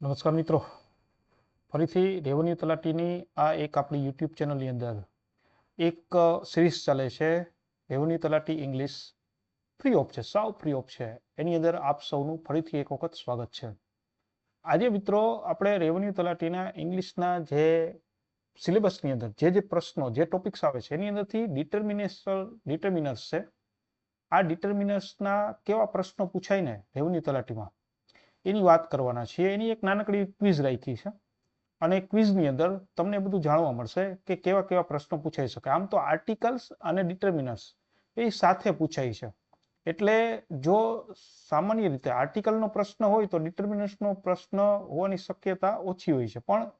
નમસ્કાર મિત્રો. ફરીથી રેવન્યુ તલાટીની આ એક આપણી યુટ્યુબ ચેનલની અંદર એક સિરીઝ ચાલે છે. રેવન્યુ તલાટી ઇંગ્લિશ ફ્રી ઓફ છે, સાવ ફ્રી ઓફ છે. એની અંદર આપ સૌનું ફરીથી એક વખત સ્વાગત છે. આજે મિત્રો આપણે રેવન્યુ તલાટીના ઇંગ્લિશના જે સિલેબસની અંદર જે જે પ્રશ્નો, જે ટોપિક્સ આવે છે, એની અંદરથી ડિટર્મિનેશન ડિટર્મિનર્સ છે. આ ડિટર્મિનર્સના કેવા પ્રશ્નો પૂછાય ને રેવન્યુ તલાટીમાં એની વાત કરવાના છીએ. એની એક નાનકડી ક્વિઝ રાખી છે. અને ક્વિઝની અંદર તમને બધું જાણવા મળશે કે કેવા કેવા પ્રશ્નો પૂછાઈ શકે. આમ તો આર્ટિકલ્સ અને ડિટર્મિનર્સ એ સાથે પૂછાય છે. એટલે જો સામાન્ય રીતે આર્ટિકલનો પ્રશ્ન હોય તો ડિટર્મિનર્સનો પ્રશ્ન હોવાની શક્યતા ઓછી હોય છે. પણ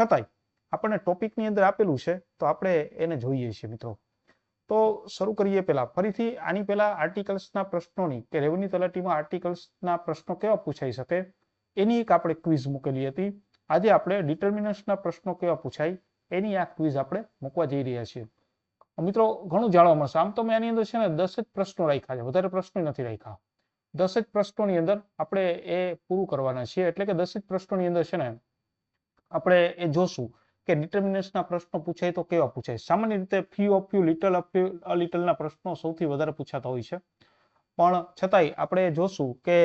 છતાંય આપણને ટોપિકની અંદર આપેલું છે તો આપણે એને જોઈએ છીએ મિત્રો. તો શરૂ કરીએ પહેલા. ફરીથી આની પહેલા આર્ટિકલ્સના પ્રશ્નોની કે રેવન્યુ તલાટીમાં આર્ટિકલ્સના પ્રશ્નો કેવા પૂછાઈ શકે? એની એક આપણે ક્વિઝ મૂકેલી હતી. આજે આપણે ડિટર્મિનન્સના પ્રશ્નો કેવા પૂછાય એની આ ક્વિઝ આપણે મૂકવા જઈ રહ્યા છીએ. મિત્રો, ઘણું જાણવા મળશે. આમ તો મેં આની અંદર છે ને દસ જ પ્રશ્નો રાખ્યા છે. વધારે પ્રશ્નો નથી રાખ્યા. દસ જ પ્રશ્નોની અંદર આપણે એ પૂરું કરવાના છીએ. એટલે કે દસ જ પ્રશ્નોની અંદર છે ને આપણે એ જોશું. કે ડિટર્મિનન્સના પ્રશ્નો પૂછાય તો કેવા પૂછાય? સામાન્ય રીતે few of you little of few a લિટલના પ્રશ્નો સૌથી વધારે પૂછાતા હોય છે. પણ છતાંય આપણે જોશું કે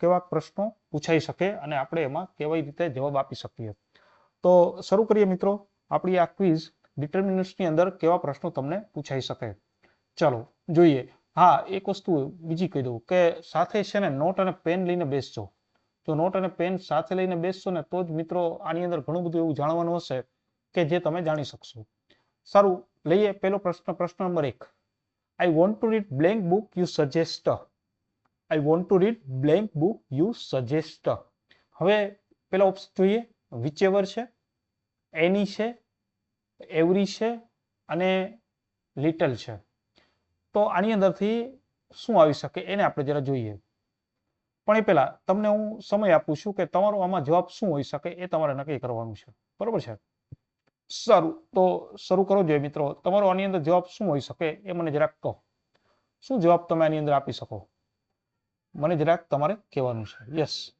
કેવા પ્રશ્નો પૂછાઈ શકે અને આપણે એમાં કેવી રીતે જવાબ આપી શકીએ. તો શરૂ કરીએ મિત્રો. આપણી આ ક્વિઝ ડિટર્મિનન્સની અંદર કેવા પ્રશ્નો તમને પૂછાઈ શકે? ચાલો, જોઈએ. હા, એક વસ્તુ બીજી કહી દઉં કે સાથે છે ને નોટ અને પેન લઈને બેસજો. જો નોટ અને પેન સાથે લઈને બેસશો ને તો જ મિત્રો આની અંદર ઘણું બધું એવું જાણવાનું હશે કે જે તમે જાણી શકશો. સારું, લઈએ પેલો પ્રશ્ન પ્રશ્ન નંબર એક. I want to read blank book you suggest I want to read blank book you suggest હવે પેલા ઓપ્શન જોઈએ વિચેવર છે એની છે એવરી છે અને લિટલ છે. તો આની અંદરથી શું આવી શકે એને આપણે જરા જોઈએ. પણ એ પહેલા તમને હું સમય આપું છું કે તમારો આમાં જવાબ શું હોઈ શકે એ તમારે નક્કી કરવાનું છે. બરોબર છે? સારું, તો શરૂ કરો જોઈએ મિત્રો. તમારો આની અંદર જવાબ શું હોઈ શકે એ મને જરાક કહો. શું જવાબ તમે આની અંદર આપી શકો? મને જરાક તમારે કહેવાનું છે. યસ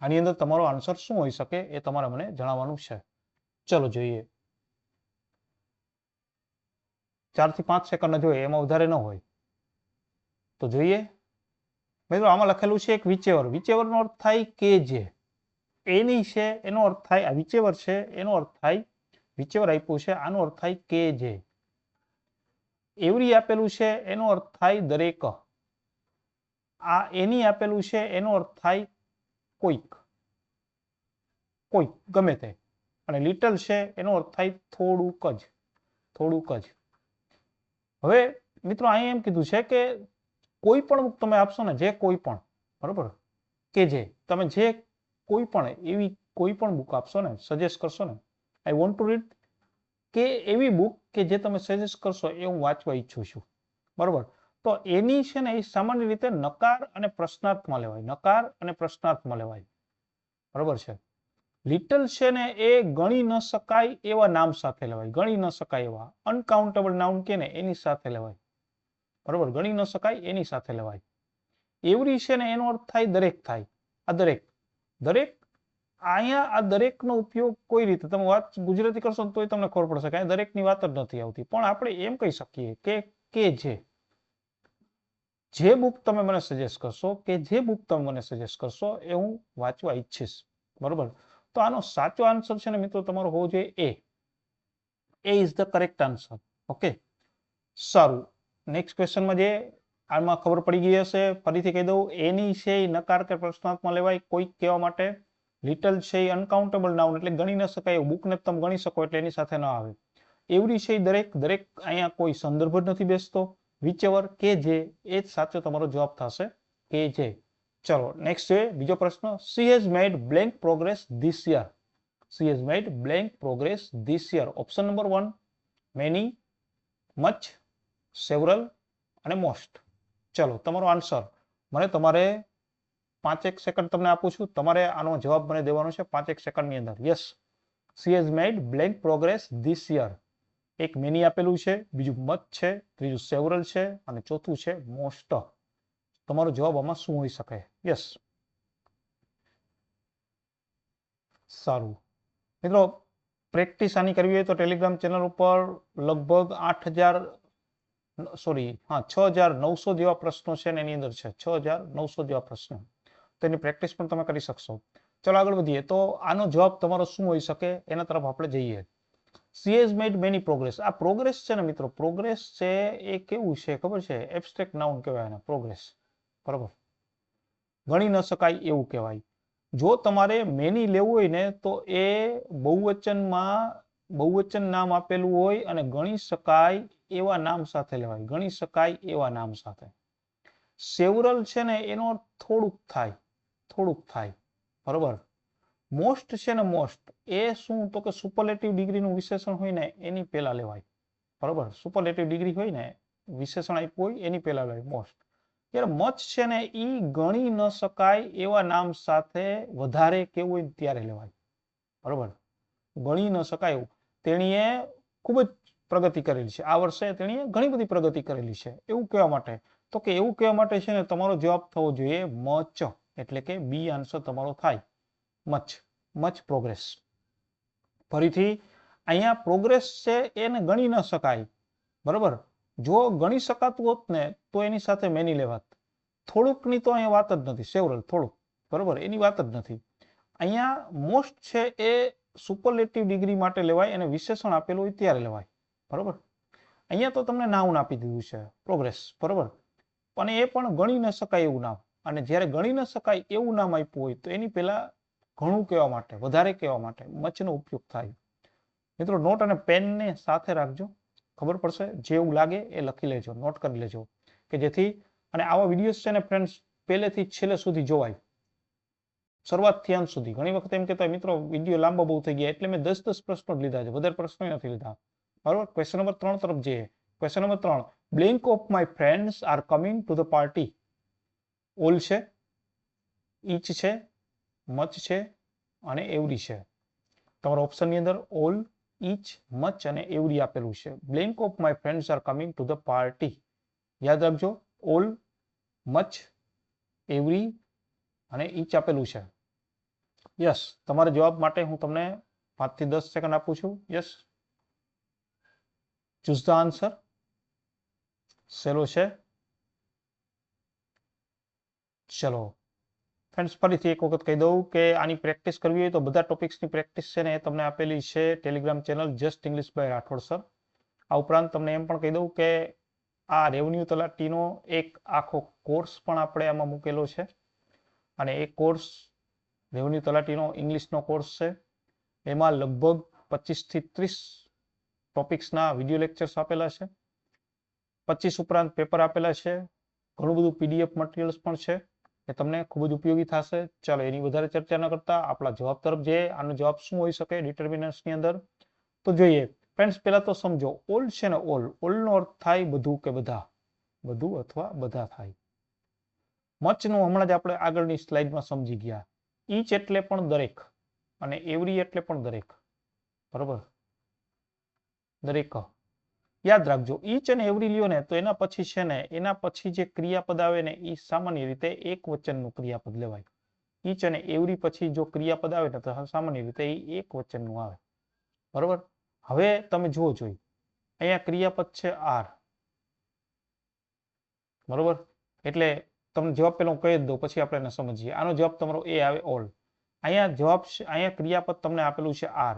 આની અંદર તમારો આન્સર શું હોઈ શકે એ તમારે મને જણાવવાનું છે. ચલો જોઈએ. ચારથી પાંચ સેકન્ડ જોઈએ એમાં વધારે ન હોય. તો જોઈએ. મિત્રો આમાં લખેલું છે એક વિચેવર વિચેવરનો અર્થ થાય કે જે. એની છે, એનો અર્થ થાય, આ વિચેવર છે, એનો અર્થ થાય વિચેવર આપ્યું છે, આનો અર્થ થાય કે જે. એવરી આપેલું છે, એનો અર્થ થાય દરેક. આ એની આપેલું છે, એનો અર્થ થાય કોઈક. કોઈક, ગમે તે. અને લિટલ છે, એનો અર્થ થાય થોડુંક જ. થોડુંક જ. હવે મિત્રો અહીં એમ કીધું છે કે કોઈ પણ બુક તમે આપશો ને, જે કોઈ પણ બરોબર? કે જે, તમે જે કોઈ પણ એવી કોઈ પણ બુક આપશો ને સજેસ્ટ કરશો ને આઈ વોન્ટ ટુ રીડ કે એવી બુક કે જે તમે સજેસ્ટ કરશો એ હું વાંચવા ઈચ્છું છું, બરોબર? તો એની છે ને એ સામાન્ય રીતે નકાર અને પ્રશ્નાર્થમાં લેવાય, નકાર અને પ્રશ્નાર્થમાં લેવાય, બરોબર છે? લિટલ છે ને એ ગણી ન શકાય એવા નામ સાથે લેવાય, ગણી ન શકાય એવા અનકાઉન્ટેબલ નાઉન કે ને એની સાથે લેવાય. બરોબર? ગણી ન શકાય, એની સાથે લેવાય. એવરી છે ને એનો અર્થ થાય દરેક થાય. આ દરેક. દરેક, અહીંયા આ દરેકનો ઉપયોગ કોઈ રીતે? તમે વાત ગુજરાતી કરશો તો તમને ખબર પડશે કે દરેકની વાત જ નથી આવતી. પણ આપણે એમ કહી શકીએ કે કે જે. જે બુક તમે મને સજેસ્ટ કરશો, કે જે બુક તમે મને સજેસ્ટ કરશો, એ હું વાંચવા ઈચ્છીશ. બરોબર? તો આનો સાચો આન્સર છે ને મિત્રો તમારો હોવો જોઈએ એ. A is the correct answer okay સારું. નેક્સ્ટ ક્વેશ્ચનમાં જે આમાં ખબર પડી ગઈ હશે, ફરીથી કહી દઉં, એની છે એ નકાર કે પ્રશ્નાર્થમાં લેવાય કોઈક કહેવા માટે લિટલ છે એ અનકાઉન્ટેબલ નાઉન એટલે ગણી ન શકાય એવું બુકને તમે ગણી શકો એટલે એની સાથે ન આવે. એવરી છે દરેક દરેક અહીંયા કોઈ સંદર્ભ જ નથી બેસતો. વિચેવર કે જે, એ જ સાચો તમારો જવાબ થશે, કે જે. ચલો નેક્સ્ટ છે, બીજો પ્રશ્ન. She has made blank progress this year she has made blank progress this year option number one many much several અને મોસ્ટ ચલો, તમારો આન્સર મને તમારે પાંચેક સેકન્ડ તમને આપું છું. તમારે આનો જવાબ મને દેવાનો છે પાંચેક સેકન્ડની અંદર. Yes she has made blank progress this year એક મેની આપેલું છે, બીજું મત છે, ત્રીજું સેવરલ છે, અને ચોથું છે મોસ્ટ તમારો જવાબ આમાં શું હોઈ શકે? યસ સારું. મિત્રો પ્રેક્ટિસ આની કરવી હોય તો ટેલિગ્રામ ચેનલ ઉપર લગભગ આઠ હજાર સોરી, હા, છ હજાર નવસો જેવા પ્રશ્નો છે ને એની અંદર છે. છ હજાર નવસો જેવા પ્રશ્નો. તેની પ્રેક્ટિસ પણ તમે કરી શકશો. ચલો આગળ વધીએ. તો આનો જવાબ તમારો શું હોઈ શકે? એના તરફ આપણે જઈએ. She has made many progress આ પ્રોગ્રેસ છે ને મિત્રો પ્રોગ્રેસ છે એ કેવું છે ખબર છે? એબસ્ટ્રેક્ટ નાઉન કહેવાય એને પ્રોગ્રેસ બરાબર? ગણી ન શકાય એવું કહેવાય. જો તમારે મેની લેવું હોય ને, તો એ બહુવચનમાં બહુવચન નામ આપેલું હોય અને ગણી શકાય એવા નામ સાથે લેવાય. ગણી શકાય એવા નામ સાથે. સેવરલ છે ને, એનો થોડુંક થાય. થોડુંક થાય. બરોબર? મોસ્ટ છે ને મોસ્ટ. એ શું, તો કે સુપરલેટિવ ડિગ્રીનું વિશેષણ હોય ને, એની પહેલા લેવાય. બરોબર? સુપરલેટિવ ડિગ્રી હોય ને, વિશેષણ આપ્યું હોય, એની પહેલા લેવાય, મોસ્ટ. ત્યારે મચ છે ને એ ગણી ન શકાય એવા નામ સાથે વધારે કેવું હોય ત્યારે લેવાય. બરોબર? ગણી ન શકાય તેણીએ ખૂબ જ પ્રગતિ કરેલી છે. આ વર્ષે તેણીએ ઘણી બધી પ્રગતિ કરેલી છે. એવું કહેવા માટે? તો કે એવું કહેવા માટે છે ને, તમારો જવાબ થવો જોઈએ મચ, એટલે કે બી આન્સર તમારો થાય. મચ. Much progress. ફરીથી, અહીંયા પ્રોગ્રેસ છે એને ગણી ન શકાય. બરોબર? જો ગણી શકાતું હોત ને, તો એની સાથે મેની લેવાત. થોડુંકની તો અહીંયા વાત જ નથી. સેવરલ થોડુંક. બરોબર? એની વાત જ નથી. અહીંયા મોસ્ટ છે એ સુપરલેટિવ ડિગ્રી માટે લેવાય અને વિશેષણ આપેલું હોય ત્યારે લેવાય. બરોબર? અહીંયા તો તમને નાઉન આપી દીધું છે પ્રોગ્રેસ બરોબર? પણ એ પણ ગણી ન શકાય એવું નામ. અને જ્યારે ગણી ન શકાય એવું નામ આપ્યું હોય, તો એની પહેલા ઘણું કહેવા માટે, વધારે કહેવા માટે મચનો ઉપયોગ થાય. મિત્રો નોટ અને પેનને સાથે રાખજો. ખબર પડશે? જે એવું લાગે એ લખી લેજો નોટ કરી લેજો. કે જેથી, અને આવા વિડીયોઝ છે ને ફ્રેન્ડ્સ પહેલેથી છેલ્લે સુધી જોવાય. શરૂઆતથી અંત સુધી. ઘણી વખત એમ કહેતા મિત્રો વીડિયો લાંબો બહુ થઈ ગયા, એટલે મેં દસ દસ પ્રશ્નો લીધા છે, વધારે પ્રશ્નો નથી લીધા. બરોબર? ક્વેશ્ચન નંબર ત્રણ તરફ જઈએ. ક્વેશ્ચન નંબર ત્રણ. Blink of my friends are coming to the party all છે ઈચ છે મચ છે અને એવરી છે. તમારા ઓપ્શનની અંદર ઓલ ઈચ મચ અને એવરી આપેલું છે. Blank of my friends are coming to the party યાદ રાખજો ઓલ મચ એવરી અને ઈચ આપેલું છે. યસ તમારા જવાબ માટે હું તમને પાંચથી દસ સેકન્ડ આપું છું. યસ ચૂઝ the આન્સર સેલો છે. ચલો. ફ્રેન્ડ્સ ફરીથી એક વખત કહી દઉં કે આની પ્રેક્ટિસ કરવી હોય તો બધા ટોપિક્સની પ્રેક્ટિસ છે ને એ તમને આપેલી છે Telegram channel just English by Rathod sir આ ઉપરાંત તમને એમ પણ કહી દઉં કે આ રેવન્યુ તલાટીનો એક આખો કોર્સ પણ આપણે આમાં મૂકેલો છે. અને એ કોર્સ રેવન્યુ તલાટીનો ઇંગ્લિશનો કોર્સ છે. એમાં લગભગ પચીસથી ત્રીસ ટોપિક્સના વીડિયો લેક્ચર્સ આપેલા છે. પચીસ ઉપરાંત પેપર આપેલા છે. ઘણું બધું પીડીએફ મટીરિયલ્સ પણ છે એ તમને ખૂબ જ ઉપયોગી થશે. ચાલો એની વધારે ચર્ચા ન કરતા, આપણા જવાબ તરફ જઈએ. આનો જવાબ શું હોઈ શકે? ડિટર્મિનન્ટ્સની અંદર. તો જોઈએ ફ્રેન્ડ્સ પહેલાં તો સમજો ઓલ છે ને ઓલ ઓલનો અર્થ થાય બધું કે બધા? બધું અથવા બધા થાય? મચનું હમણાં જ આપણે આગળની સ્લાઇડમાં સમજી ગયા. ઈચ એટલે પણ દરેક. અને એવરી એટલે પણ દરેક. બરોબર? દરેક. યાદ રાખજો, ઈચ અને એવરી લ્યો ને તો એના પછી છે ને, એના પછી જે ક્રિયાપદ આવે ને એ સામાન્ય રીતે એક વચનનું ક્રિયાપદ લેવાય. ઈચ અને એવરી પછી જો ક્રિયાપદ આવે ને, તો સામાન્ય રીતે એ એક વચનનું આવે. બરોબર? હવે તમે જુઓ જોઈ. અહીંયા ક્રિયાપદ છે આર. બરોબર? એટલે તમને જવાબ પેલો કહી દો પછી આપણે સમજીએ. આનો જવાબ તમારો એ આવે ઓલ. અહીંયા જવાબ અહીંયા ક્રિયાપદ તમને આપેલું છે આર.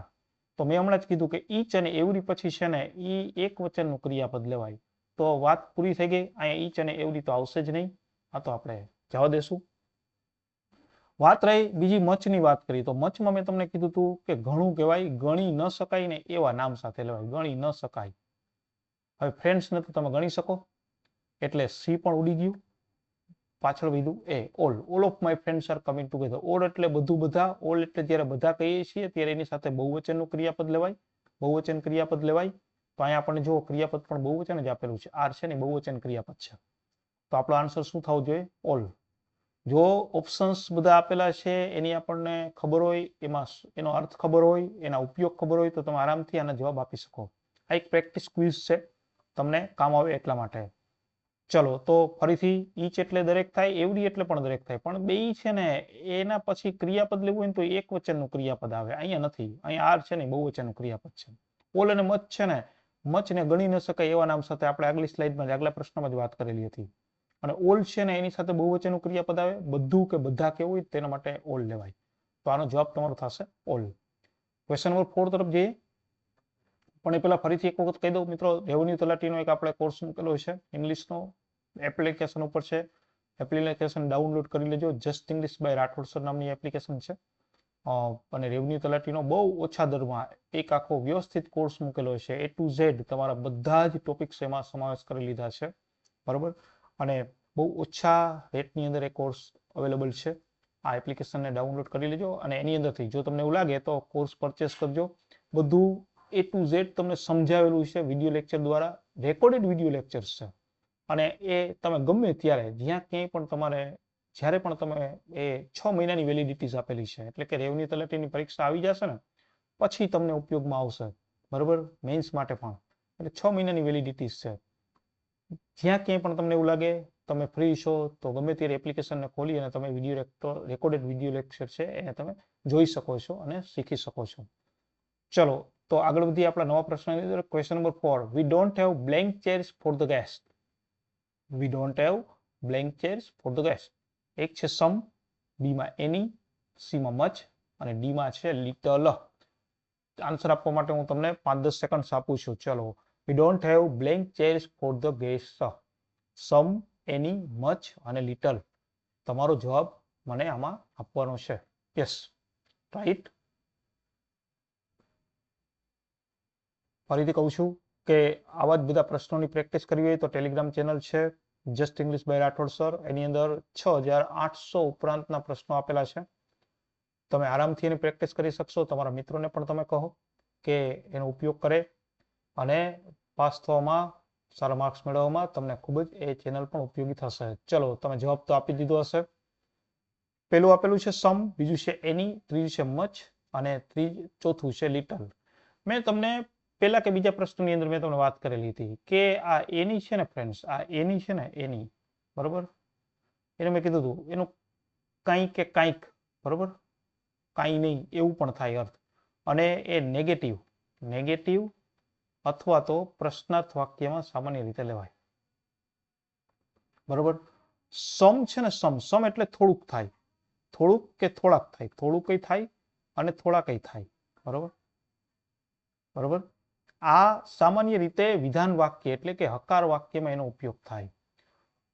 તો મેં હમણાં જ કીધું કે ઈચ અને એવરી પછી છે ને એ એક વચનનું ક્રિયાપદ લેવાય. તો વાત પૂરી થઈ ગઈ, અહીંયા ઈચ અને એવરી તો આવશે જ નહીં. આ તો આપણે જવા દેશું. વાત રહી બીજી મચની વાત કરી. તો મચમાં મેં તમને કીધું હતું કે ઘણું કહેવાય, ગણી ન શકાય ને એવા નામ સાથે લેવાય. ગણી ન શકાય. હવે ફ્રેન્ડ્સને તો તમે ગણી શકો. એટલે સી પણ ઉડી ગયું. પાછળ વીધું એ all all of my friends are coming together all એટલે બધું બધા ઓલ એટલે જ્યારે બધા કહીએ છીએ, ત્યારે એની સાથે બહુવચનનું ક્રિયાપદ લેવાય. બહુવચન ક્રિયાપદ લેવાય. તો અહીંયા આપણને જો ક્રિયાપદ પણ બહુવચન જ આપેલું છે. આર છે ને બહુવચન ક્રિયાપદ છે. તો આપણો આન્સર શું થવો જોઈએ? ઓલ જો ઓપ્શન્સ બધા આપેલા છે, એની આપણને ખબર હોય, એમાં એનો અર્થ ખબર હોય, એના ઉપયોગ ખબર હોય, તો તમે આરામથી આના જવાબ આપી શકો. આ એક પ્રેક્ટિસ ક્વિઝ છે. તમને કામ આવે એટલા માટે. ચલો, તો ફરીથી ઈચ એટલે દરેક થાય, એવડી એટલે પણ દરેક થાય. પણ બે છે ને, એના પછી ક્રિયાપદ લેવું હોય તો એક વચનનું ક્રિયાપદ આવે. અહીંયા નથી. અહીંયા આર છે ને બહુ વચનનું ક્રિયાપદ છે. ઓલ અને મચ છે ને મચને ગણી ન શકાય એવા નામ સાથે આપણે આગલી સ્લાઇડમાં આગલા પ્રશ્નમાં જ વાત કરેલી હતી. અને ઓલ છે ને, એની સાથે બહુવચનનું ક્રિયાપદ આવે. બધું કે બધા કેવું હોય તેના માટે ઓલ લેવાય. તો આનો જવાબ તમારો થશે ઓલ. ક્વેશ્ચન નંબર ફોર તરફ જઈએ. પણ એ પહેલા ફરીથી એક વખત કહી દઉં, મિત્રો રેવન્યુ તલાટીનો એક આપણે કોર્સ મૂકેલો છે. ઇંગ્લિશનો એપ્લિકેશન ઉપર છે. એપ્લિકેશન ડાઉનલોડ કરી લેજો. Just English by Rathod sir નામની એપ્લિકેશન છે. અને રેવન્યુ તલાટીનો બહુ ઓછા દરમાં એક આખો વ્યવસ્થિત કોર્સ મૂકેલો છે. એ ટુ ઝેડ તમારા બધા જ ટોપિક્સ એમાં સમાવેશ કરી લીધા છે. બરોબર? અને બહુ ઓછા રેટની અંદર એ કોર્સ અવેલેબલ છે. આ એપ્લિકેશનને ડાઉનલોડ કરી લેજો અને એની અંદરથી જો તમને એવું લાગે તો કોર્સ પરચેસ કરજો. બધું એ ટુ ઝેડ તમને સમજાવેલું છે વીડિયો લેક્ચર દ્વારા રેકોર્ડેડ વીડિયો લેક્ચર્સ છે. અને એ તમે ગમે ત્યારે, જ્યાં ક્યાંય પણ તમારે, જ્યારે પણ તમે એ છ મહિનાની વેલિડિટીઝ આપેલી છે, એટલે કે રેવન્યુ તલાટીની પરીક્ષા આવી જશે ને, પછી તમને ઉપયોગમાં આવશે. બરોબર? મેન્સ માટે પણ. એટલે છ મહિનાની વેલિડિટીઝ છે. જ્યાં ક્યાંય પણ તમને એવું લાગે, તમે ફ્રી છો, તો ગમે ત્યારે એપ્લિકેશનને ખોલી અને તમે વીડિયો રેકોર્ડેડ વીડિયો લેક્ચર છે, એને તમે જોઈ શકો છો અને શીખી શકો છો. ચલો તો આગળ વધી આપણા નવા પ્રશ્નની અંદર. Question number four we don't have blank chairs for the guest we don't have blank chairs for the guest એક છે સમ બીમાં એની સીમાં મચ અને ડીમાં છે લિટલ આન્સર આપવા માટે હું તમને પાંચ દસ સેકન્ડ આપું છું. ચલો. We don't have blank chairs for the guest some any much અને લિટલ તમારો જવાબ મને આમાં આપવાનો છે. યસ રાઈટ ફરીથી કહું છું કે આવા જ બધા પ્રશ્નોની પ્રેક્ટિસ કરવી હોય તો ટેલિગ્રામ ચેનલ છે, just English by Rathod sir. એની અંદર છ હજાર આઠસો ઉપરાંતના પ્રશ્નો આપેલા છે. તમે આરામથી એની પ્રેક્ટિસ કરી શકશો. તમારા મિત્રોને પણ તમે કહો કે એનો ઉપયોગ કરે. અને પાસ થવામાં, સારા માર્ક્સ મેળવવામાં તમને ખૂબ જ એ ચેનલ પણ ઉપયોગી થશે. ચલો, તમે જવાબ તો આપી દીધો હશે. પેલું આપેલું છે સમ, બીજું છે એની, ત્રીજું છે મચ અને ત્રીજ, ચોથું છે લિટલ. મેં તમને પેલા કે બીજા પ્રશ્નની અંદર મેં તમને વાત કરેલી હતી કે આ એની છે ને ફ્રેન્ડ્સ આ એની છે ને એની, બરોબર? એને મેં કીધું હતું, એનું કંઈક કે કંઈક, બરોબર? કાંઈ નહીં, એવું પણ થાય અર્થ. અને એ નેગેટિવ નેગેટિવ અથવા તો પ્રશ્નાર્થ વાક્યમાં સામાન્ય રીતે લેવાય. બરોબર? સમ છે ને સમ સમ એટલે થોડુંક થાય. થોડુંક કે થોડાક થાય. થોડું કઈ થાય અને થોડા કઈ થાય. બરોબર? બરોબર? આ સામાન્ય રીતે વિધાન વાક્ય એટલે કે હકાર વાક્યમાં એનો ઉપયોગ થાય.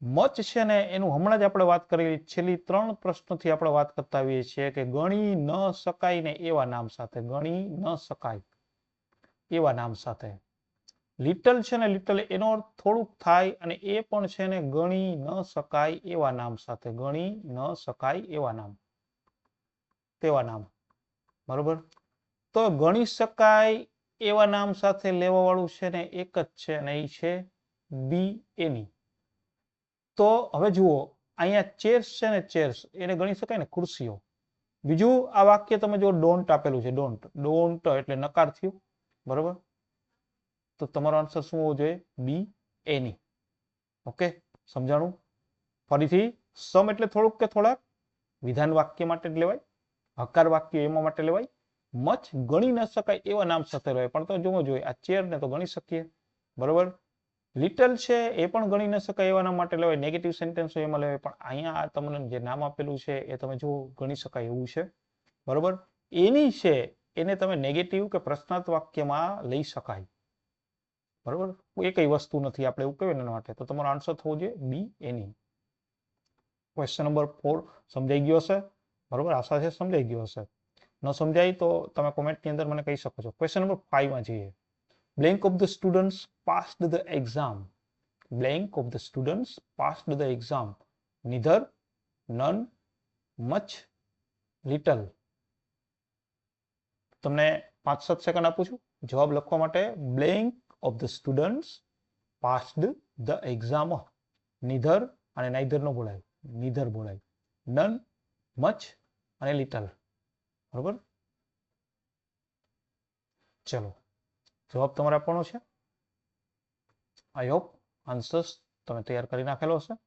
મચ છે ને એનું હમણાં જ આપણે વાત કરી છેલ્લી ત્રણ પ્રશ્નોથી આપણે વાત કરતા આવીએ છીએ કે ગણી ન શકાય ને એવા નામ સાથે, ગણી ન શકાય એવા નામ સાથે. લિટલ છે ને લિટલ એનો અર્થ થોડુંક થાય અને એ પણ છે ને ગણી ન શકાય એવા નામ સાથે, ગણી ન શકાય એવા નામ, તેવા નામ. બરોબર? તો ગણી શકાય એવા નામ સાથે લેવા વાળું છે ને એક જ છે અને એ છે બી એની તો હવે જુઓ, અહીંયા ચેર્સ છે ને ચેર્સ એને ગણી શકાય ને ખુરશીઓ. બીજું આ વાક્ય તમે જો ડોન્ટ આપેલું છે ડોન્ટ ડોન્ટ એટલે નકાર થયું, બરોબર? તો તમારો આન્સર શું હોવો જોઈએ? બી એની ઓકે સમજાણું? ફરીથી સમ એટલે થોડુંક કે થોડાક, વિધાન વાક્ય માટે જ લેવાય, હકાર વાક્ય એમાં માટે લેવાય મચ ગણી ન શકાય એવા નામ સાથે રહે. પણ તો જોવો જોઈએ આ ચેર ને તો ગણી શકીએ. બરોબર? લિટલ છે એ પણ ગણી ન શકાય એવા નામ માટે લેવાય. નેગેટિવ સેન્ટેન્સ એમાં લેવાય. પણ અહીંયા તમને જે નામ આપેલું છે એ તમે જુઓ, ગણી શકાય એવું છે. બરોબર? એની છે, એને તમે નેગેટિવ કે પ્રશ્નાર્થ વાક્યમાં લઈ શકાય. બરોબર? એ કઈ વસ્તુ નથી આપણે એવું કહેવાય એના માટે. તો તમારો આન્સર થવો જોઈએ B any question number four સમજાઈ ગયો હશે? બરોબર? આશા છે સમજાઈ ગયો હશે. ન સમજાય તો તમે કોમેન્ટની અંદર મને કહી શકો છો. ક્વેશ્ચન નંબર ફાઈવમાં જઈએ. Blank of the students passed the exam blank of the students passed the exam neither none much little તમને પાંચ સાત સેકન્ડ આપું છું. જવાબ લખવા માટે blank of the students passed the exam neither અને નાઇધર નો બોલાય. નિધર બોલાય. નન મચ અને લિટલ બરોબર? ચલો, જવાબ તમારે આપવાનો છે? આઈ હોપ આન્સર્સ તમે તૈયાર કરી નાખેલો હશે.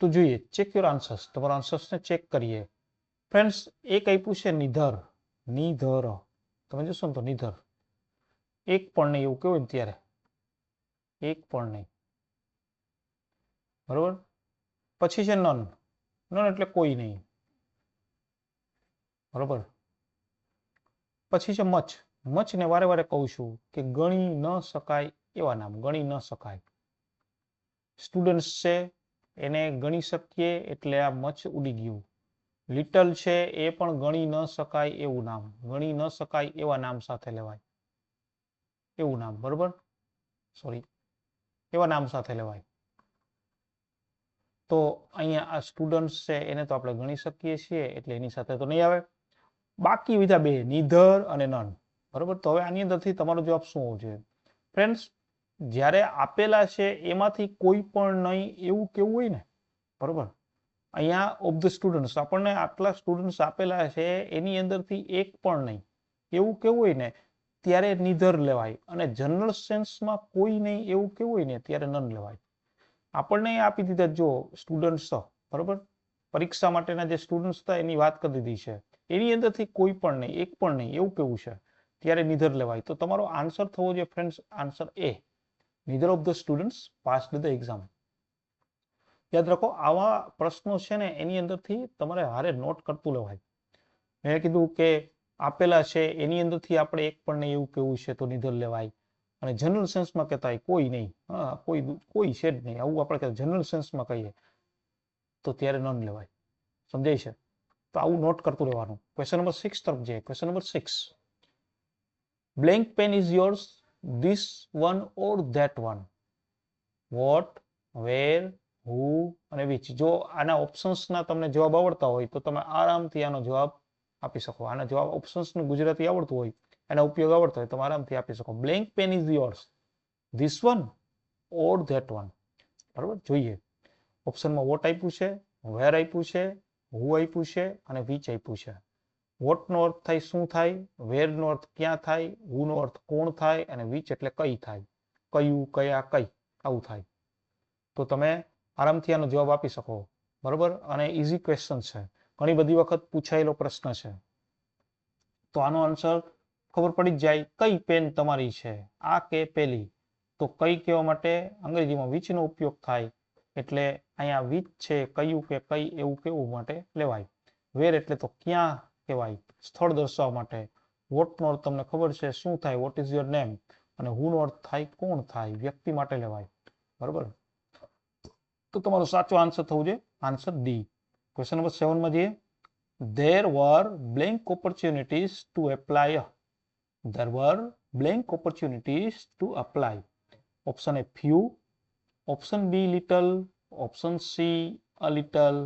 તો જોઈએ ચેક યોર આન્સર્સ તમારા આન્સર્સને ચેક કરીએ. ફ્રેન્ડ્સ એક આપ્યું છે નિધર. નિધર. તમે જોશો ને તો નિધર. એક પણ નહીં, એવું કેવું ત્યારે? એક પણ નહીં. બરોબર? પછી છે નન. નન એટલે કોઈ નહીં. બરોબર? પછી છે મચ્છ. મચ્છને વારે વારે કહું છું કે ગણી ન શકાય એવા નામ, ગણી ન શકાય. સ્ટુડન્ટ્સ છે, એને ગણી શકીએ એટલે આ મચ્છ ઉડી ગયું. લિટલ છે, એ પણ ગણી ન શકાય એવું નામ. ગણી ન શકાય એવા નામ સાથે લેવાય. એવું નામ, બરોબર? સોરી એવા નામ સાથે લેવાય. તો અહીંયા આ સ્ટુડન્ટ્સ છે, એને તો આપણે ગણી શકીએ છીએ, એટલે એની સાથે તો નહીં આવે. બાકી બીજા બે, નિધર અને નન બરોબર? તો હવે આની અંદરથી તમારો જવાબ શું હોવો જોઈએ? ફ્રેન્ડ્સ જ્યારે આપેલા છે એમાંથી કોઈ પણ નહીં એવું કેવું હોય ને? બરોબર? અહીંયા ઓફ ધ સ્ટુડન્ટ્સ આપણને આટલા સ્ટુડન્ટ્સ આપેલા છે એની અંદરથી એક પણ નહીં. એવું કેવું હોય ને? ત્યારે નિધર લેવાય અને જનરલ સેન્સમાં કોઈ નહીં એવું કેવું હોય ને? ત્યારે નન લેવાય. આપણને આપી દીધા જો સ્ટુડન્ટ્સ બરોબર? પરીક્ષા માટેના જે સ્ટુડન્ટ્સ હતા એની વાત કરી દીધી છે. એની અંદરથી કોઈ પણ નહીં, એક પણ નહીં, એવું કેવું છે? ત્યારે નિધર લેવાય. તો તમારો આન્સર થવો જોઈએ friends answer A neither of the students pass the exam યાદ રાખો, આવા પ્રશ્નો છે ને, એની અંદરથી તમારે હારે નોટ કરતું લેવાય. મેં કીધું કે આપેલા છે, એની અંદરથી આપણે એક પણ નહીં એવું કેવું છે તો નિધર લેવાય. અને જનરલ સેન્સમાં કહેતા હોય, કોઈ નહીં. હા, કોઈ કોઈ છે જ નહીં. આવું આપણે જનરલ સેન્સમાં કહીએ. તો ત્યારે નોન લેવાય. સમજાય છે? તો આવું નોટ કરતું રહેવાનું. ક્વેશ્ચન નંબર સિક્સ તરફ જઈએ. Question number six blank pen is yours this one or that one what where who અને વિચ જો આના ઓપ્શન્સના તમને જવાબ આવડતા હોય, તો તમે આરામથી આનો જવાબ આપી શકો. આના જવાબ ઓપ્શન્સનું ગુજરાતી આવડતું હોય, એના ઉપયોગ આવડતો હોય, તમે આરામથી આપી શકો. Blank pen is yours this one or that one બરાબર? જોઈએ. ઓપ્શનમાં વોટ આપ્યું છે? વેર આપ્યું છે? હુ આપ્યું છે અને વિચ આપ્યું છે. વોટનો અર્થ થાય શું થાય? વેરનો અર્થ ક્યાં થાય? હુનો અર્થ કોણ થાય? અને વિચ એટલે કઈ થાય? કયું, કયા, કઈ? આવું થાય. તો તમે આરામથી આનો જવાબ આપી શકો. બરોબર? અને ઇઝી ક્વેશ્ચન છે. ઘણી બધી વખત પૂછાયેલો પ્રશ્ન છે. તો આનો આન્સર ખબર પડી જ જાય, કઈ પેન તમારી છે? આ કે પેલી? તો કઈ કહેવા માટે અંગ્રેજીમાં વિચનો ઉપયોગ થાય? એટલે અહીંયા વિચ છે કયું કે કઈ એવું કેવું માટે લેવાય. વેર એટલે તો ક્યાં કહેવાય? સ્થળ દર્શાવવા માટે. વોટનો અર્થ તમને ખબર છે? શું થાય? વોટ ઇઝ યોર નેમ અને હુનો અર્થ થાય? કોણ થાય? વ્યક્તિ માટે લેવાય. બરોબર? તો તમારો સાચો આન્સર થવું છે આન્સર ડી ક્વેશ્ચન નંબર સેવનમાં જઈએ. There were blank opportunities to apply there were blank opportunities to apply. Option A few, option B little, option C a little,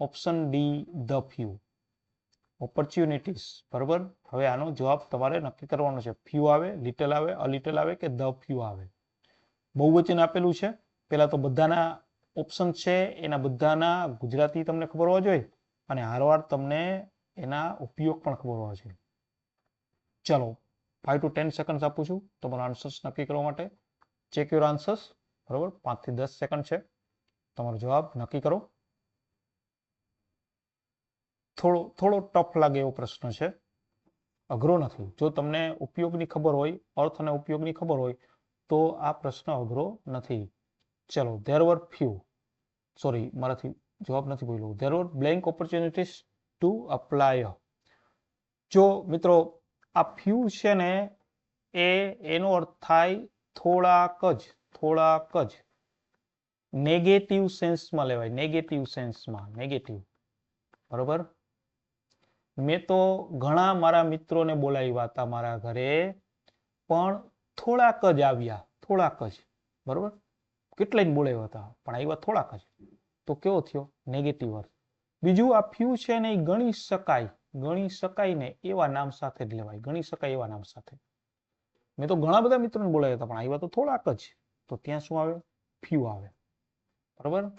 option D the few opportunities બરોબર? હવે આનો જવાબ તમારે નક્કી કરવાનો છે. ફ્યુ આવે લિટલ આવે અ લિટલ આવે કે ધ ફ્યુ આવે? બહુવચન આપેલું છે. પેલા તો બધાના ઓપ્શન છે એના બધાના ગુજરાતી તમને ખબર હોવા જોઈએ. અને હારવાર તમને એના ઉપયોગ પણ ખબર હોવા જોઈએ. ચલો ફાઈવ ટુ ટેન સેકન્ડ આપું છું. તમારા આન્સર્સ નક્કી કરવા માટે. ચેક યોર આન્સર્સ બરોબર? પાંચથી દસ સેકન્ડ છે. તમારો જવાબ નક્કી કરો. થોડો થોડો ટફ લાગે એવો પ્રશ્ન છે. અઘરો નથી. જો તમને ઉપયોગની ખબર હોય, અર્થ અને ઉપયોગની ખબર હોય, તો આ પ્રશ્ન અઘરો નથી. ચલો ધેર વર ફ્યુ સોરી મારાથી જવાબ નથી બોલ્યો. There were blank opportunities to apply જો મિત્રો, આ ફ્યુ છે ને, એ, એનો અર્થ થાય થોડાક જ થોડાક જ. નેગેટિવ સેન્સમાં લેવાય. નેગેટિવ સેન્સમાં નેગેટિવ બરોબર? મેં તો ઘણા મારા મિત્રોને બોલાવ્યા હતા મારા ઘરે, પણ થોડાક જ આવ્યા. થોડાક જ. બરોબર? કેટલાય બોલાવ્યા હતા, પણ આવ્યા થોડાક જ. તો કેવો થયો? નેગેટિવ અર્થ. બીજું આ ફ્યુ છે ને ગણી શકાય. ગણી શકાય ને એવા નામ સાથે જ લેવાય. ગણી શકાય એવા નામ સાથે. મેં તો ઘણા બધા મિત્રોને બોલાવ્યા હતા, પણ આવ્યા તો થોડાક જ. તો ત્યાં શું આવે ફ્યુ આવે બરોબર?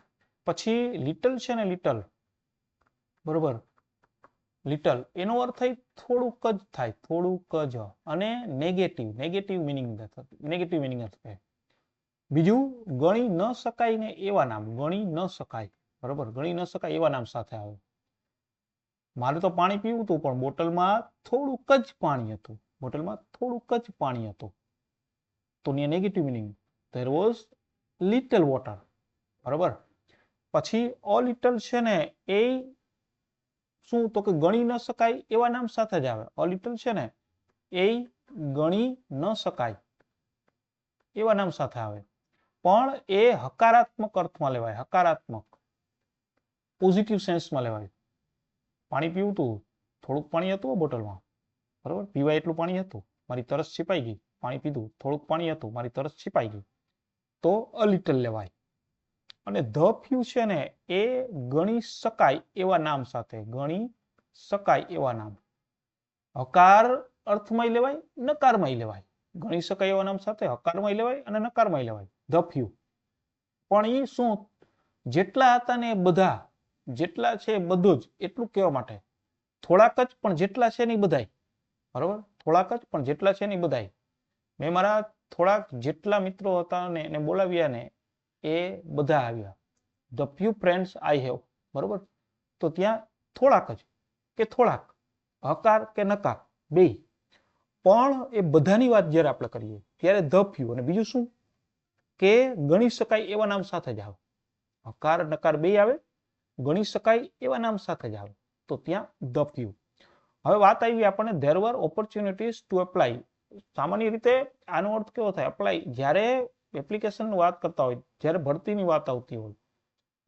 પછી લિટલ છે ને લિટલ બરોબર? લિટલ એનો અર્થ થોડુંક જ થાય, થોડુંક જ. અને negative negative meaning negative meaning અર્થ બીજું, ગણી ન શકાય ને એવા નામ. ગણી ન શકાય. બરોબર? ગણી ન શકાય એવા નામ સાથે આવે. મારે તો પાણી પીવું હતું, પણ બોટલમાં થોડુંક જ પાણી હતું. બોટલમાં થોડુંક જ પાણી હતું. તો negative meaning there was little water બરોબર? પછી લિટલ છે ને એ શું તો કે ગણી ન શકાય એવા નામ સાથે જ આવે. અ લિટલ છે ને એ ગણી ન શકાય એવા નામ સાથે આવે. પણ એ હકારાત્મક અર્થમાં લેવાય, હકારાત્મક. પોઝિટિવ સેન્સમાં લેવાય. પાણી પીવું હતું થોડુંક પાણી હતું બોટલમાં. બરોબર? પીવાય એટલું પાણી હતું. મારી તરસ છીપાઈ ગઈ. પાણી પીધું, થોડુંક પાણી હતું. મારી તરસ છીપાઈ ગઈ. તો અ લિટલ લેવાય. અને ધ ફ્યુ છે ને, એ ગણી શકાય એવા નામ સાથે, ગણી શકાય એવા નામ. હકાર અર્થમાં લેવાય, નકારમાં લેવાય. ગણી શકાય એવા નામ સાથે, હકારમાં લેવાય અને નકારમાં લેવાય. The few. પણ એ શું? જેટલા હતા ને બધા, જેટલા છે બધું જ, એટલું કહેવા માટે. થોડાક જ, પણ જેટલા છે ને બધાય. બરોબર? થોડાક જ, પણ જેટલા છે ને બધાય. મેં મારા થોડાક જેટલા મિત્રો હતા ને, એને બોલાવ્યા ને એ બધા આવ્યા. The few friends I have બરોબર? તો ત્યાં થોડાક જ, કે થોડાક, હકાર કે નકાર, બે. પણ એ બધાની વાત જ્યારે આપણે કરીએ, ત્યારે ધ ફ્યુ અને બીજું શું? કે ગણી શકાય એવા નામ સાથે જ આવે. હકાર, નકાર બે આવે, ગણી શકાય એવા નામ સાથે જ આવે. તો ત્યાં ધ ફ્યુ હવે વાત આવી આપણને there were opportunities to apply સામાન્ય રીતે આનો અર્થ કેવો થાય? એપ્લાય જ્યારે એપ્લિકેશનની વાત કરતા હોય, જ્યારે ભરતીની વાત આવતી હોય,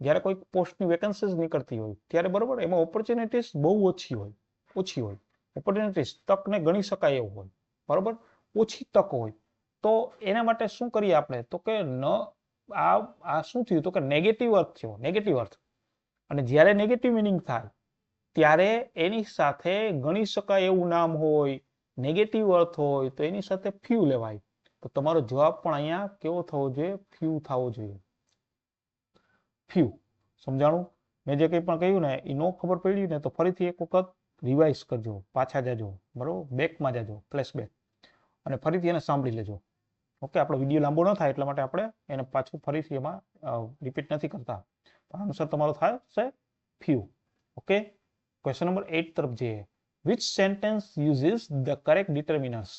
જ્યારે કોઈ પોસ્ટની વેકન્સીઝ નીકળતી હોય, ત્યારે બરોબર એમાં ઓપોર્ચ્યુનિટીઝ બહુ ઓછી હોય ઓછી હોય. ઓપોર્ચ્યુનિટીઝ તકને ગણી શકાય એવું હોય, બરોબર? ઓછી તક હોય. તો એના માટે શું કરીએ આપણે? તો કે ન, આ આ શું થયું? તો કે નેગેટિવ અર્થ થયો નેગેટિવ અર્થ. અને જ્યારે નેગેટિવ મિનિંગ થાય, ત્યારે એની સાથે ગણી શકાય એવું નામ હોય નેગેટિવ અર્થ હોય, તો એની સાથે ફ્યુ લેવાય. તો તમારો જવાબ પણ અહીંયા કેવો થવો જોઈએ? ફ્યુ થવો જોઈએ. ફ્યુ. સમજાણું? મેં જે કંઈ પણ કહ્યું ને, એ નો ખબર પડી ને તો ફરીથી એક વખત રિવાઇઝ કરજો. પાછા જાજો. બરાબર? બેકમાં જાજો. ફ્લેશબેક અને ફરીથી એને સાંભળી લેજો. ઓકે? આપણો વીડિયો લાંબો ન થાય એટલા માટે આપણે એને પાછું ફરીથી એમાં રિપીટ નથી કરતા. આન્સર તમારો થાય છે few. Okay? Question number eight તરફ જઈએ. Which sentence uses the correct determiners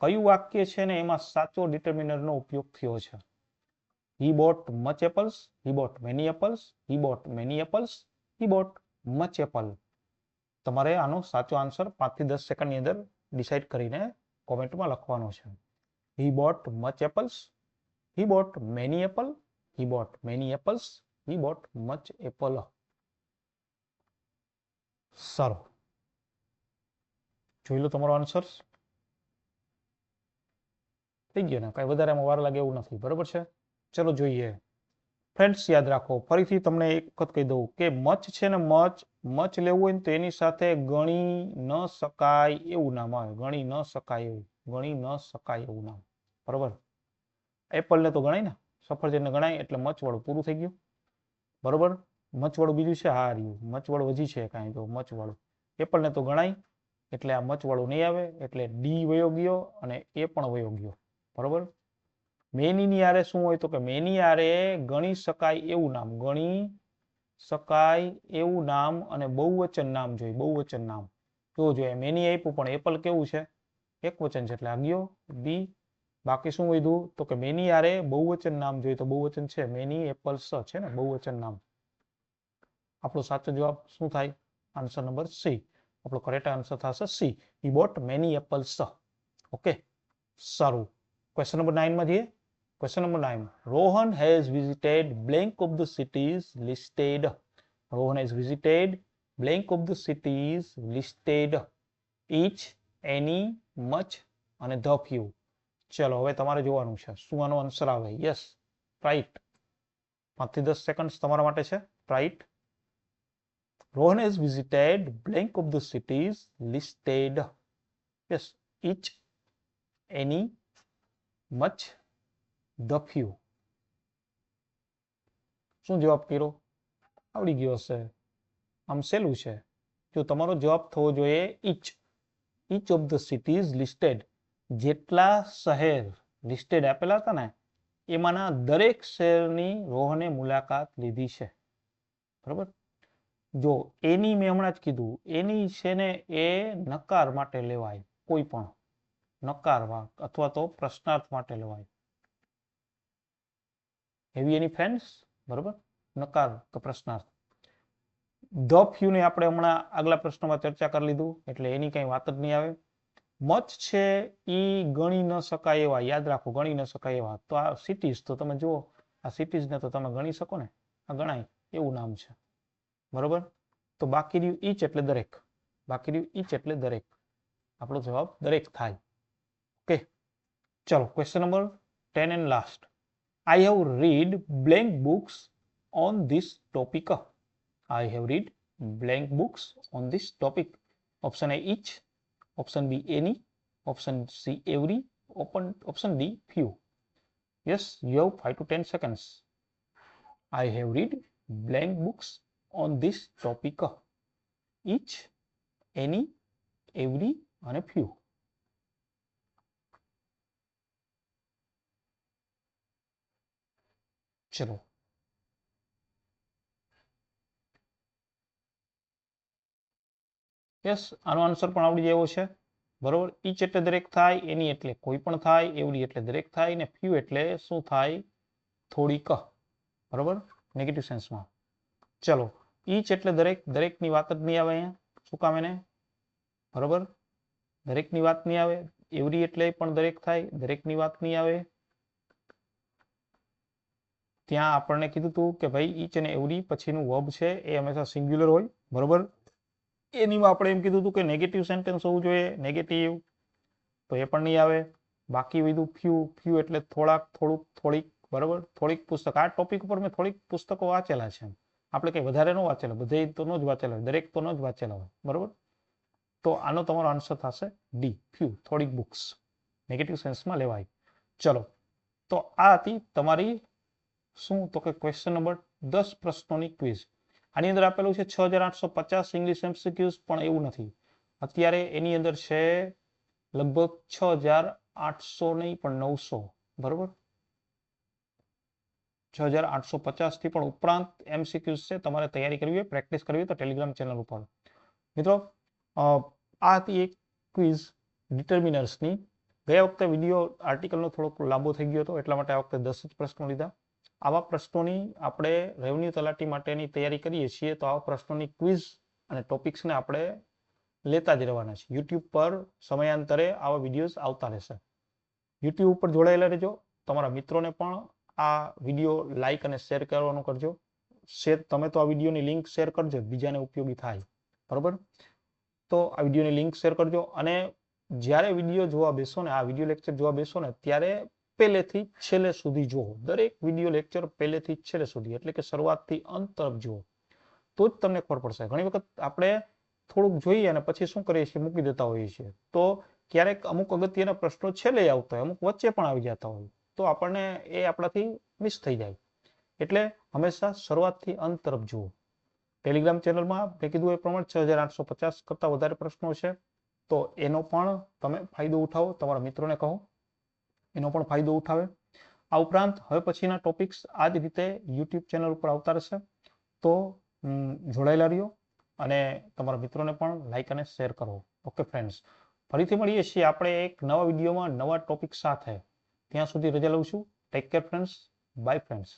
કયું વાક્ય છે ને એમાં સાચો ડિટર્મિનરનો ઉપયોગ થયો છે? He bought much apples he bought many apples he bought many apples he bought much apple તમારે આનો સાચો આન્સર પાંચથી દસ સેકન્ડની અંદર ડિસાઇડ કરીને કોમેન્ટમાં લખવાનો છે. He bought much apples he bought many apple he bought many apples he bought much apple સારું. જોઈ લો તમારો આન્સર થઈ ગયો ને, કાંઈ વધારે વાર લાગે એવું નથી, બરોબર છે? ચલો જોઈએ. ફ્રેન્ડ્સ યાદ રાખો, ફરીથી તમને એક વખત કહી દઉં કે મચ છે ને મચ મચ લેવું હોય ને તો એની સાથે ગણી ન શકાય એવું નામ આવે, ગણી ન શકાય એવું, ગણી ન શકાય એવું નામ, બરોબર? એપલને તો ગણાય ને, સફરજનને ગણાય, એટલે મચવાળું પૂરું થઈ ગયું, બરોબર? મચવાળું બીજું છે? હા, રહ્યું. મચવાળું હજી છે કાંઈ તો મચવાળું એપલને તો ગણાય, એટલે આ મચવાળું નહીં આવે, એટલે ડી વયો ગયો અને એ પણ વયો ગયો. બરોબર? મેનીની આરે શું હોય તો કે મેની આરે ગણી શકાય એવું નામ, ગણી શકાય એવું નામ અને બહુવચન નામ જોઈએ, બહુવચન નામ. તો જોઈએ, મેની આપ્યું, પણ એપલ કેવું છે? એક વચન છે, એટલે આગિયો બી બાકી શું કીધું તો કે મેની આરે બહુવચન નામ જોઈએ તો બહુવચન છે. મેની એપલ્સ છે ને, બહુવચન નામ. આપણો સાચો જવાબ શું થાય? આન્સર નંબર સી આપણો કરેક્ટ આન્સર થશે C he bought many apples okay સારું. ક્વેશ્ચન નંબર નાઇનમાં જઈએ Question number 9 Rohan has visited blank of the cities listed. Rohan has visited blank of the cities listed. Each, any, much અને the few ચલો હવે તમારે જોવાનું છે શું આનો આન્સર આવે યસ રાઈટ પાંચથી દસ સેકન્ડ તમારા માટે છે right Rohan has visited blank of the cities listed yes each any much the few શું જવાબ કર્યો? આવડી ગયો હશે. આમ સહેલું છે. જો તમારો જવાબ થવો જોઈએ each. Each of the cities listed. જેટલા શહેર લિસ્ટેડ આપેલા હતા ને, એમાંના દરેક શહેરની રોહને મુલાકાત લીધી છે. બરોબર? જો એની મેં હમણાં જ કીધું, એની છે ને એ નકાર માટે લેવાય કોઈ પણ. નકાર વાક અથવા તો પ્રશ્નાર્થ માટે લેવાય. હેવી એની ફ્રેન્ડ્સ બરોબર? નકાર કે પ્રશ્નાર્થ. ધ ફ્યુ ને આપણે હમણાં આગલા પ્રશ્નમાં ચર્ચા કરી લીધું, એટલે એની કઈ વાત જ નહીં આવે. મત છે એ ગણી ન શકાય એવા, યાદ રાખો, ગણી ન શકાય એવા. તો આ સિટીઝ તો તમે જુઓ, આ સિટીઝને તો તમે ગણી શકો ને? આ ગણાય, એવું નામ છે. બરોબર? તો બાકી રહ્યું ઈચ એટલે દરેક. બાકી રહ્યું ઈચ એટલે દરેક. આપણો જવાબ દરેક થાય. okay. Chalo question number 10 and last. I have read blank books on this topic. I have read blank books on this topic. Option a each. Option b any. Option c every. Option d few. Yes you have 5 to 10 seconds. I have read blank books on this topic. Each any every અને few. ચલો yes આનો answer પણ આવડી જેવો છે. બરોબર? Inch એટલે દરેક થાય, એની એટલે કોઈ પણ થાય, એવડી એટલે દરેક થાય, ને ફ્યુ એટલે શું થાય? થોડીક. બરોબર? નેગેટિવ સેન્સમાં ચલો ઈચ એટલે દરેક, દરેકની વાત જ નહીં આવે અહીંયા. શું કામ એને? બરોબર? દરેકની વાત નહીં આવે. એવડી એટલે પણ દરેક થાય, દરેકની વાત નહીં આવે. ત્યાં આપણને કીધું હતું કે ભાઈ ઈચ અને એવરી પછીનું વર્બ છે એ હંમેશા સિંગ્યુલર હોય, બરોબર? એનીમાં આપણે એમ કીધું હતું કે નેગેટિવ સેન્ટેન્સ હોવું જોઈએ નેગેટિવ તો એ પણ નહીં આવે. બાકી બીજું ફ્યુ ફ્યુ એટલે થોડાક, થોડુંક, થોડીક, બરોબર? થોડીક પુસ્તક. આ ટોપિક ઉપર મેં થોડીક પુસ્તકો વાંચેલા છે આપણે કંઈ વધારે ન વાંચેલા, બધે તો ન જ વાંચેલા, દરેક તો ન જ વાંચેલા હોય, બરોબર? તો આનો તમારો આન્સર થશે ડી ફ્યુ થોડીક બુક્સ નેગેટિવ સેન્સમાં લેવાય. ચલો, તો આ હતી તમારી શું? તો કે ક્વેશ્ચન નંબર દસ પ્રશ્નોની ક્વિઝ આની અંદર આપેલું છે છ હજાર આઠસો પચાસ ઇંગ્લિશ એમસીક્યુઝ પણ એવું નથી. અત્યારે એની અંદર છે લગભગ છ હજાર આઠસો નહીં, પણ નવસો. બરોબર? છ હજાર આઠસો પચાસથી પણ ઉપરાંત એમસીક્યુઝ છે, તમારે તૈયારી કરવી હોય પ્રેક્ટિસ કરવી હોય તો ટેલિગ્રામ ચેનલ ઉપર. મિત્રો આ હતી એક ક્વિઝ ડિટર્મિનર્સની ગયા વખતે વીડિયો આર્ટિકલનો થોડોક લાંબો થઈ ગયો હતો, એટલા માટે આ વખતે દસ જ પ્રશ્નો લીધા. આવા પ્રશ્નોની આપણે રેવન્યુ તલાટી માટેની તૈયારી કરીએ છીએ, તો આવા પ્રશ્નોની ક્વિઝ અને ટોપિક્સને આપણે લેતા જ રહેવાના છે યુટ્યુબ પર સમયાંતરે આવા વિડીયોઝ આવતા રહેશે. યુટ્યુબ ઉપર જોડાયેલા રહેજો. તમારા મિત્રોને પણ આ વીડિયો લાઈક અને શેર કરવાનું કરજો. શેર તમે તો આ વિડીયોની લિંક શેર કરજો, બીજાને ઉપયોગી થાય. બરોબર? તો આ વિડીયોની લિંક શેર કરજો અને જ્યારે વીડિયો જોવા બેસો ને, આ વીડિયો લેક્ચર જોવા બેસો ને, ત્યારે પહેલેથી છેલ્લે સુધી જુઓ. દરેક વીડિયો લેક્ચર પહેલેથી છેલ્લે સુધી, એટલે કે શરૂઆતથી અંત તરફ જુઓ. તો જ તમને ખબર પડશે. ઘણી વખત આપણે થોડુંક જોઈએ અને પછી શું કરીએ છીએ? મૂકી દેતા હોઈએ છીએ. તો ક્યારેક અમુક અગત્યના પ્રશ્નો છેલ્લે આવતા હોય, અમુક વચ્ચે પણ આવી જતા હોય, તો આપણને એ આપણાથી મિસ થઈ જાય. એટલે હંમેશા શરૂઆતથી અંત તરફ જુઓ. ટેલિગ્રામ ચેનલમાં મેં કીધું એ પ્રમાણે છ હજાર આઠસો પચાસ કરતાં વધારે પ્રશ્નો છે. તો એનો પણ તમે ફાયદો ઉઠાવો. તમારા મિત્રોને કહો. એનો પણ ફાયદો ઉઠાવે. આ ઉપરાંત હવે પછીના ટોપિક્સ આ જ રીતે યુટ્યુબ ચેનલ ઉપર આવતા રહેશે. તો જોડાયેલા રહ્યો અને તમારા મિત્રોને પણ લાઈક અને શેર કરો. ઓકે ફ્રેન્ડ્સ ફરીથી મળીએ છીએ આપણે એક નવા વિડીયોમાં નવા ટોપિક સાથે. ત્યાં સુધી રજા લઉં છું. Take care friends bye friends